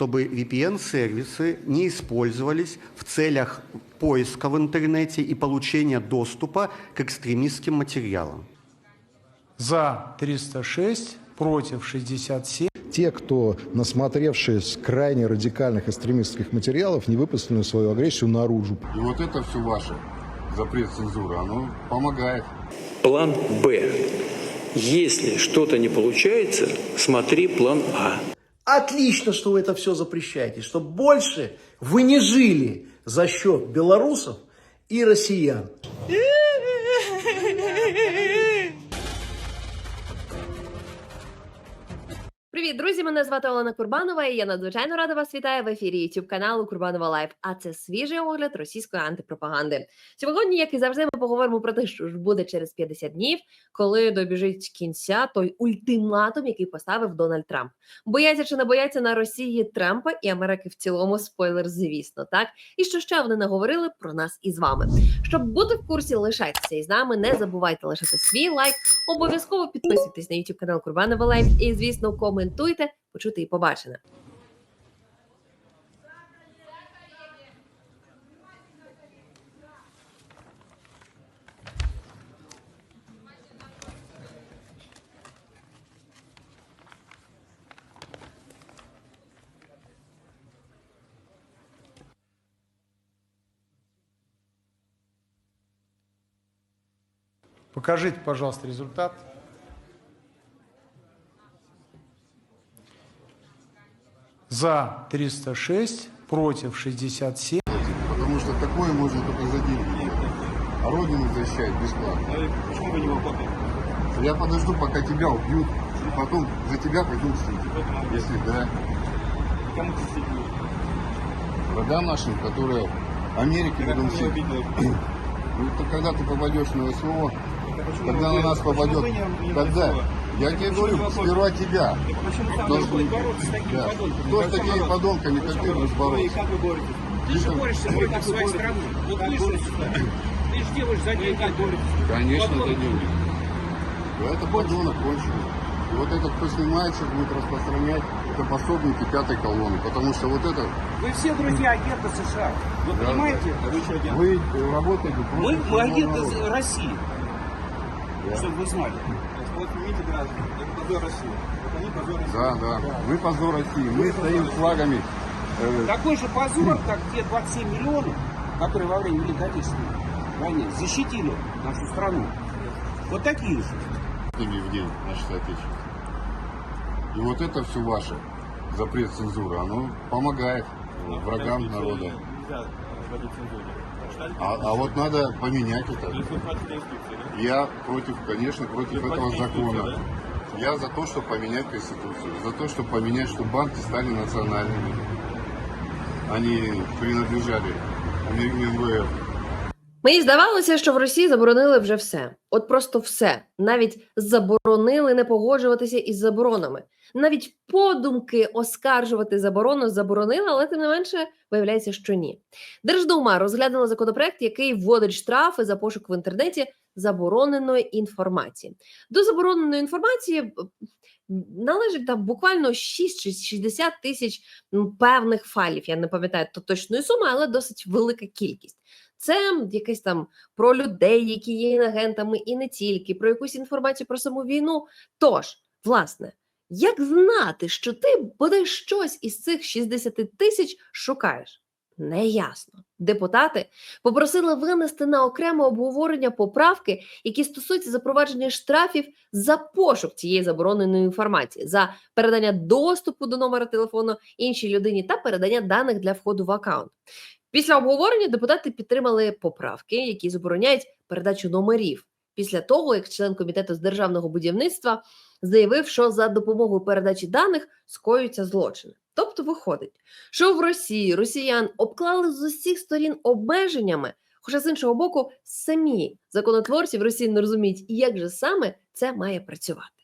чтобы VPN-сервисы не использовались в целях поиска в интернете и получения доступа к экстремистским материалам. За 306, против 67. Те, кто, насмотревшись крайне радикальных экстремистских материалов, не выплеснули свою агрессию наружу. И вот это все ваше, запрет цензуры, оно помогает. План Б. Если что-то не получается, смотри план А. Отлично, что вы это все запрещаете, чтобы больше вы не жили за счет белорусов и россиян. Привіт, друзі! Мене звати Олена Курбанова, і я надзвичайно рада вас вітаю в ефірі youtube каналу Курбанова Лайф. А це свіжий огляд російської антипропаганди. Сьогодні, як і завжди, ми поговоримо про те, що ж буде через 50 днів, коли добіжить кінця той ультиматум, який поставив Дональд Трамп. Бояться чи не бояться на Росії Трампа і Америки в цілому. Спойлер, звісно, так і що ще вони наговорили про нас із вами. Щоб бути в курсі, лишайтеся із нами. Не забувайте лишати свій лайк. Обов'язково підписуйтесь на YouTube канал Курбанова Лайф і, звісно, коментуйте, почути і побачене. Покажите, пожалуйста, результат. За 306, против 67. Потому что такое можно только за деньги делать. А родину защищать бесплатно. Почему вы не выполняете? Я подожду, пока тебя убьют, и потом за тебя пойду мстить. Если да. Кому ты стыдно? Врагам нашим, которые Америке будут мстить. Ну, когда ты попадешь на СВО, почему когда на нас попадет, вы Я тебе говорю, сперва тебя. Должны- не бороться с такими да. подонками? Кто с такими подонками, как ты, будешь бороться? как вы боретесь? Ты же борешься против своей страны. Вот ты что боретесь? Ты же делаешь за деньги. Как боретесь? Конечно, это деньги. Это подонок конченый. И вот этот, кто снимается, будет распространять, это пособники пятой колонны. Потому что вот это, Вы все друзья агента США. Вы Да, понимаете? А вы что агент? вы работаете против Мы, мы агенты народа. России. Да. Чтобы вы знали. Вот поймите, граждане, это позор России. Вот они позор России. Да, да. Мы позор России. Мы стоим с флагами. э, Такой же позор, как те 27 миллионов, которые во время Великой Отечественной войны защитили нашу страну. Вот такие же. деньги в день наше соотечество. И вот это все ваше, запрет цензуры, оно помогает э, врагам народа. Нельзя вводить цензуру. А, а вот надо поменять это. Я против, конечно, против этого закона. Я за то, чтобы поменять Конституцию, за то, чтобы поменять, чтобы банки стали национальными. Они принадлежали МВФ. Мені здавалося, що в Росії заборонили вже все. От просто все. Навіть заборонили не погоджуватися із заборонами. Навіть подумки оскаржувати заборону заборонили, але тим не менше виявляється, що ні. Держдума розглянула законопроект, який вводить штрафи за пошук в інтернеті забороненої інформації. До забороненої інформації належить там буквально 6 чи 60 тисяч певних файлів. Я не пам'ятаю то точної суми, але досить велика кількість. Це якесь там про людей, які є інагентами, і не тільки, про якусь інформацію про саму війну. Тож, власне, як знати, що ти бодай щось із цих 60 тисяч шукаєш? Неясно. Депутати попросили винести на окреме обговорення поправки, які стосуються запровадження штрафів за пошук цієї забороненої інформації, за передання доступу до номера телефону іншій людині та передання даних для входу в аккаунт. Після обговорення депутати підтримали поправки, які забороняють передачу номерів. Після того, як член комітету з державного будівництва заявив, що за допомогою передачі даних скоюються злочини. Тобто виходить, що в Росії росіян обклали з усіх сторін обмеженнями, хоча з іншого боку, самі законотворці в Росії не розуміють, як же саме це має працювати.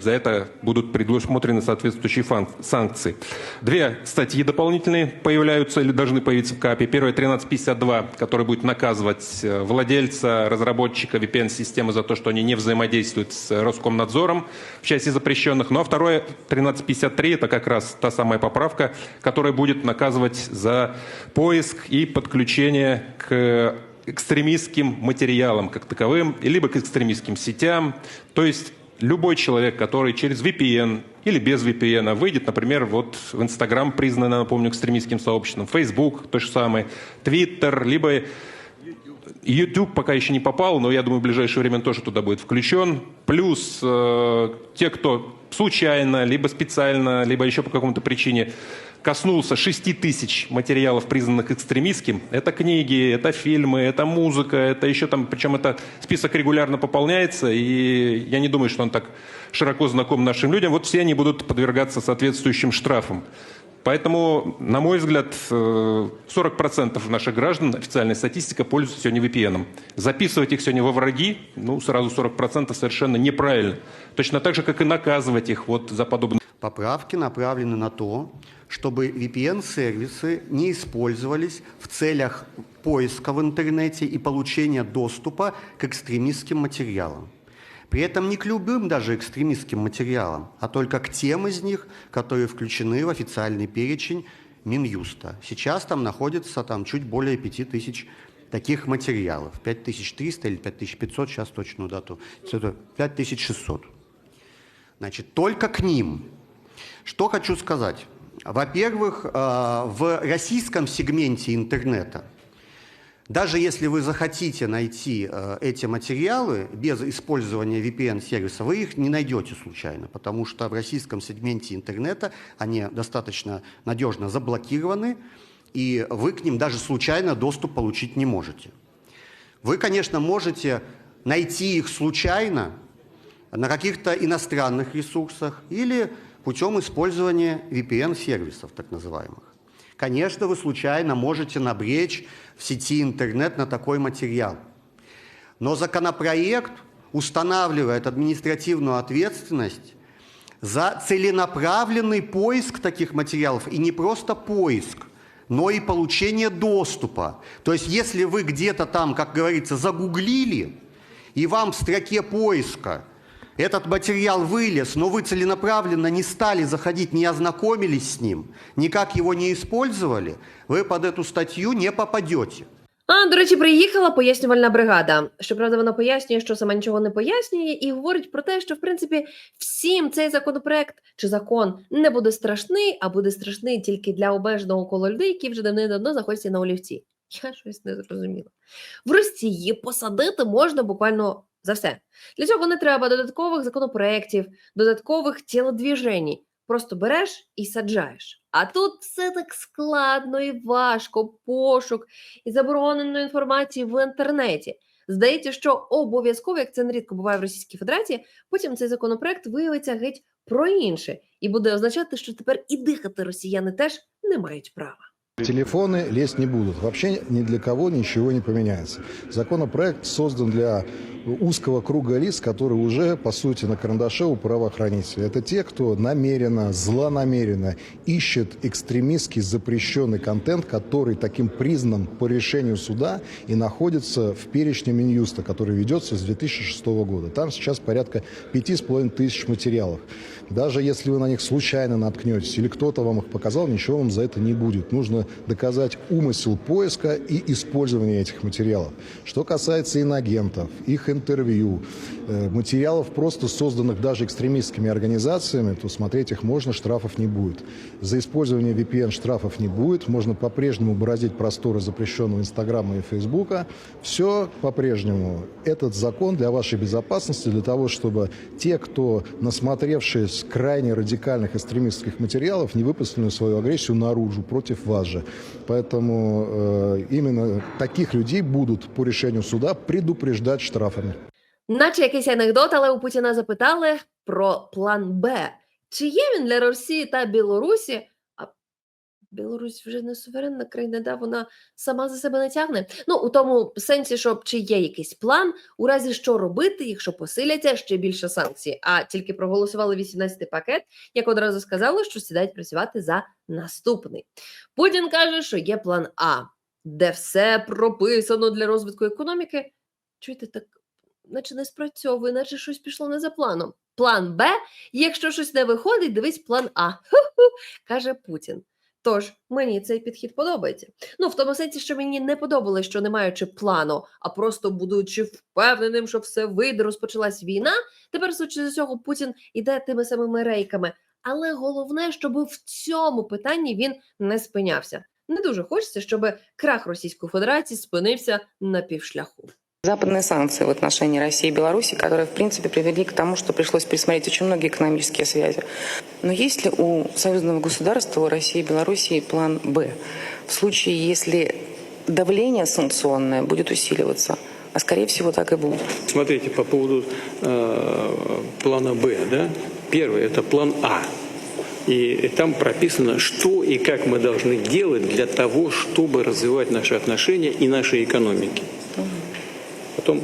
За это будут предусмотрены соответствующие санкции. Две статьи дополнительные появляются или должны появиться в КАПе. Первая 1352, который будет наказывать э, владельца, разработчика VPN-системы за то, что они не взаимодействуют с Роскомнадзором в части запрещенных. Ну а второе 1353, это как раз та самая поправка, которая будет наказывать за поиск и подключение к экстремистским материалам как таковым, либо к экстремистским сетям. То есть любой человек, который через VPN или без VPN выйдет, например, вот в Инстаграм признано, напомню, экстремистским сообществом, Facebook то же самое, Twitter, либо YouTube пока еще не попал, но я думаю, в ближайшее время тоже туда будет включен. Плюс э, те, кто случайно, либо специально, либо еще по какому-то причине коснулся 6 тысяч материалов, признанных экстремистским. Это книги, это фильмы, это музыка, это еще там, причем это список регулярно пополняется, и я не думаю, что он так широко знаком нашим людям. Вот все они будут подвергаться соответствующим штрафам. Поэтому, на мой взгляд, э, 40% наших граждан, официальная статистика, пользуются сегодня VPN. Записывать их сегодня во враги, ну, сразу 40% совершенно неправильно. Точно так же, как и наказывать их вот за подобные Поправки направлены на то, чтобы VPN-сервисы не использовались в целях поиска в интернете и получения доступа к экстремистским материалам. При этом не к любым даже экстремистским материалам, а только к тем из них, которые включены в официальный перечень Минюста. Сейчас там находится там, чуть более 5000 таких материалов. 5300 или 5500, сейчас точную дату. Это 5600. Значит, только к ним. Что хочу сказать. Во-первых, э, в российском сегменте интернета, даже если вы захотите найти э, эти материалы без использования VPN-сервиса, вы их не найдете случайно, потому что в российском сегменте интернета они достаточно надежно заблокированы, и вы к ним даже случайно доступ получить не можете. Вы, конечно, можете найти их случайно на каких-то иностранных ресурсах или путем использования VPN-сервисов, так называемых. Конечно, вы случайно можете набречь в сети интернет на такой материал. Но законопроект устанавливает административную ответственность за целенаправленный поиск таких материалов. И не просто поиск, но и получение доступа. То есть если вы где-то там, как говорится, загуглили, и вам в строке поиска этот материал вылез, но вы целенаправленно не стали заходить, не ознакомились с ним, никак его не использовали, вы под эту статью не попадете. А, до речі, приїхала пояснювальна бригада. Щоправда, вона пояснює, що сама нічого не пояснює, і говорить про те, що в принципі всім цей законопроект чи закон не буде страшний, а буде страшний тільки для обмеженого кола людей, які вже давним-давно знаходяться на олівці. Я щось не зрозуміла. В Росії посадити можна буквально за все. Для цього не треба додаткових законопроєктів, додаткових тілодвіжень. Просто береш і саджаєш. А тут все так складно і важко, пошук і забороненої інформації в інтернеті. Здається, що обов'язково, як це нерідко буває в Російській Федерації, потім цей законопроект виявиться геть про інше і буде означати, що тепер і дихати росіяни теж не мають права. Телефоны лезть не будут. Вообще ни для кого ничего не поменяется. Законопроект создан для узкого круга лиц, которые уже, по сути, на карандаше у правоохранителей. Это те, кто намеренно, злонамеренно ищет экстремистский запрещенный контент, который таким признан по решению суда и находится в перечне Минюста, который ведется с 2006 года. Там сейчас порядка 5,5 тысяч материалов. Даже если вы на них случайно наткнетесь или кто-то вам их показал, ничего вам за это не будет. Нужно доказать умысел поиска и использования этих материалов. Что касается инагентов, их интервью, э, материалов, просто созданных даже экстремистскими организациями, то смотреть их можно, штрафов не будет. За использование VPN штрафов не будет, можно по-прежнему бороздить просторы запрещенного Инстаграма и Фейсбука. Все по-прежнему. Этот закон для вашей безопасности, для того, чтобы те, кто, насмотревшись крайне радикальных экстремистских материалов, не выплеснули свою агрессию наружу против вас же. Поэтому э, именно таких людей будут по решению суда предупреждать штрафами. Наче якийсь анекдот, але у Путіна запитали про план Б. Чи є він для Росії та Білорусі? Білорусь вже не суверенна країна, да, вона сама за себе не тягне. Ну, у тому сенсі, що чи є якийсь план, у разі що робити, якщо посиляться ще більше санкцій. А тільки проголосували 18-й пакет, як одразу сказали, що сідають працювати за наступний. Путін каже, що є план А, де все прописано для розвитку економіки. Чуєте, так наче не спрацьовує, наче щось пішло не за планом. План Б, якщо щось не виходить, дивись план А. Каже Путін. Тож мені цей підхід подобається. Ну в тому сенсі, що мені не подобалось, що не маючи плану, а просто будучи впевненим, що все вийде, розпочалась війна. Тепер, з цього, Путін іде тими самими рейками. Але головне, щоб в цьому питанні він не спинявся. Не дуже хочеться, щоб крах Російської Федерації спинився на півшляху. Западные санкции в отношении России и Беларуси, которые, в принципе, привели к тому, что пришлось пересмотреть очень многие экономические связи. Но есть ли у союзного государства, у России и Беларуси план «Б» в случае, если давление санкционное будет усиливаться? А скорее всего так и будет. Смотрите, по поводу э, плана Б, да? Первый – это план А. И там прописано, что и как мы должны делать для того, чтобы развивать наши отношения и наши экономики. Потом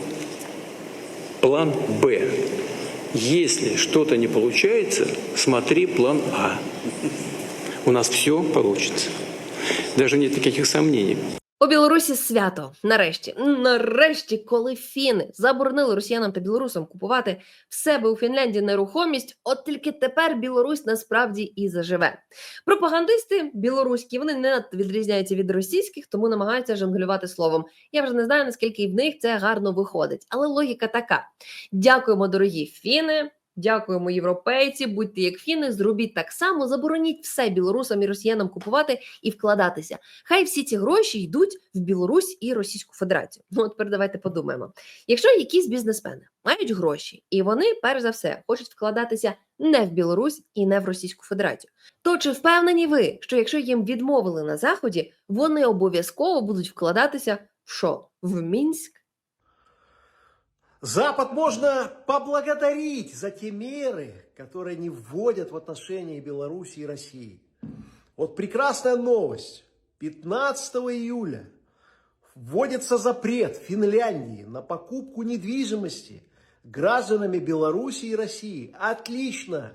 план Б. Если что-то не получается, смотри план А. У нас все получится. Даже нет никаких сомнений. У Білорусі свято нарешті, нарешті, коли фіни заборонили росіянам та білорусам купувати в себе у Фінляндії нерухомість, от тільки тепер Білорусь насправді і заживе. Пропагандисти білоруські вони не надто відрізняються від російських, тому намагаються жонглювати словом. Я вже не знаю наскільки в них це гарно виходить, але логіка така: дякуємо, дорогі фіни. Дякуємо, європейці. Будьте як фіни, зробіть так само. Забороніть все білорусам і росіянам купувати і вкладатися. Хай всі ці гроші йдуть в Білорусь і Російську Федерацію. Ну от тепер давайте подумаємо. Якщо якісь бізнесмени мають гроші, і вони, перш за все, хочуть вкладатися не в Білорусь і не в Російську Федерацію, то чи впевнені ви, що якщо їм відмовили на заході, вони обов'язково будуть вкладатися в що? В Мінськ? Запад можно поблагодарить за те меры, которые они вводят в отношении Беларуси и России. Вот прекрасная новость. 15 июля вводится запрет Финляндии на покупку недвижимости гражданами Беларуси и России. Отлично!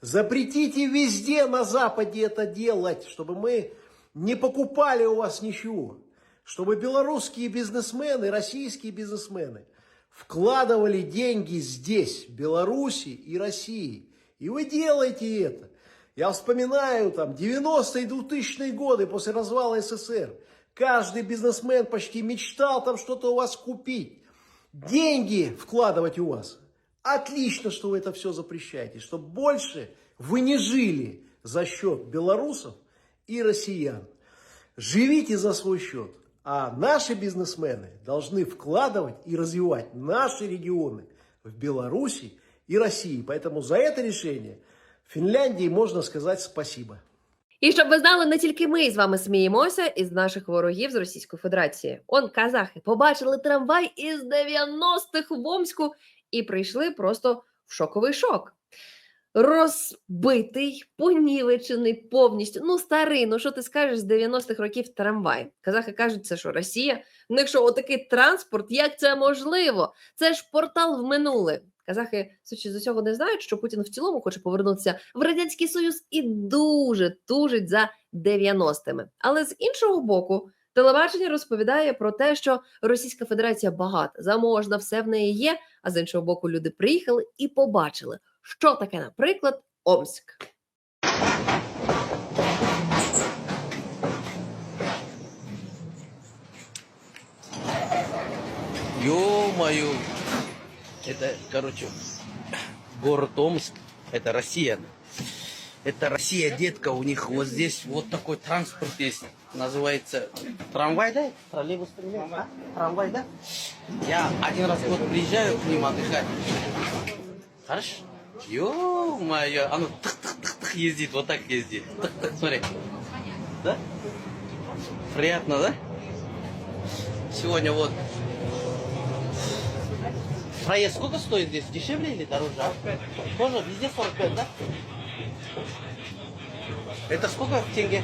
Запретите везде на Западе это делать, чтобы мы не покупали у вас ничего. Чтобы белорусские бизнесмены, российские бизнесмены – вкладывали деньги здесь, Беларуси и России. И вы делаете это. Я вспоминаю там 90-е и 2000-е годы после развала СССР. Каждый бизнесмен почти мечтал там что-то у вас купить. Деньги вкладывать у вас. Отлично, что вы это все запрещаете. Чтобы больше вы не жили за счет белорусов и россиян. Живите за свой счет. А наши бизнесмены должны вкладывать и развивать наши регионы в Беларуси и России. Поэтому за это решение Финляндии можно сказать спасибо. І щоб ви знали, не тільки ми з вами сміємося із наших ворогів з Російської Федерації. Он казахи побачили трамвай із 90-х в Омську і прийшли просто в шоковий шок. Розбитий, понівечений повністю. Ну, старий, ну що ти скажеш з 90-х років трамвай? Казахи кажуть, це що Росія? Ну, якщо отакий транспорт, як це можливо? Це ж портал в минуле. Казахи, судячи з усього, не знають, що Путін в цілому хоче повернутися в радянський союз і дуже тужить за 90-ми. Але з іншого боку, телебачення розповідає про те, що Російська Федерація багата, заможна, все в неї є. А з іншого боку, люди приїхали і побачили, що таке, наприклад, Омськ. Ё-моё! Это, короче, город Омск, это Россия. Это Россия, детка, у них вот здесь вот такой транспорт есть, называется трамвай, да? Троллейбус, троллейбус, а? Трамвай, да? Я один раз в год приезжаю к ним отдыхать. Хорошо? Ё-моё, оно тых-тых-тых ездит, вот так ездит. Тых-тых, смотри. Да? Приятно, да? Сегодня вот Проезд сколько стоит здесь? Дешевле или дороже? а? Тоже везде 45, да? Это сколько в тенге?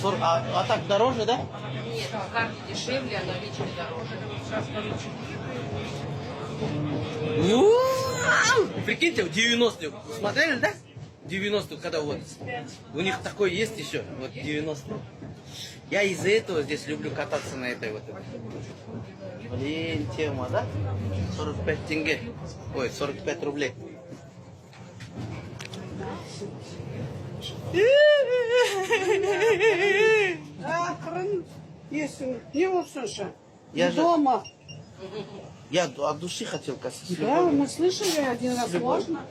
40, а, а так дороже, да? Нет, по карте дешевле, а наличие дороже. Сейчас Ну, Прикиньте, в 90-е, смотрели, да? 90 когда вот, у них такое есть еще, вот 90 Я из-за этого здесь люблю кататься на этой вот. Блин, тема, да? 45 тенге, ой, 45 рублей. Если не услышал. Я же- Дома. Я от души хотел касаться. Да, мы слышали один раз можно.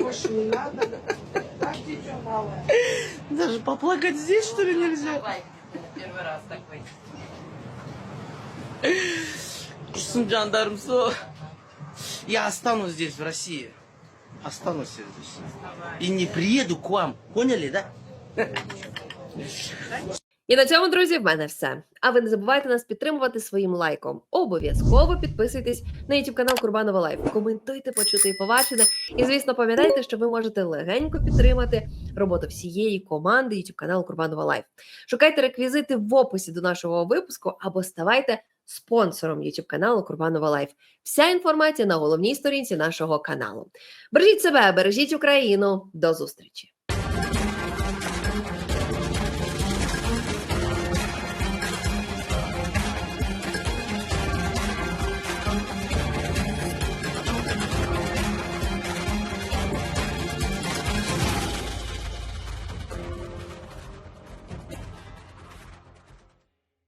Больше не надо. Так, дитё малое. Даже поплакать здесь, что ли, нельзя? Первый раз такой. Курсын жандарм со. Я останусь здесь, в России. Останусь здесь. И не приеду к вам. Поняли, да? І на цьому, друзі, в мене все. А ви не забувайте нас підтримувати своїм лайком. Обов'язково підписуйтесь на YouTube канал Курбанова Лайф. Коментуйте, почути і побачене. І звісно, пам'ятайте, що ви можете легенько підтримати роботу всієї команди YouTube каналу Курбанова Лайф. Шукайте реквізити в описі до нашого випуску або ставайте спонсором YouTube каналу Курбанова Лайф. Вся інформація на головній сторінці нашого каналу. Бережіть себе, бережіть Україну. До зустрічі!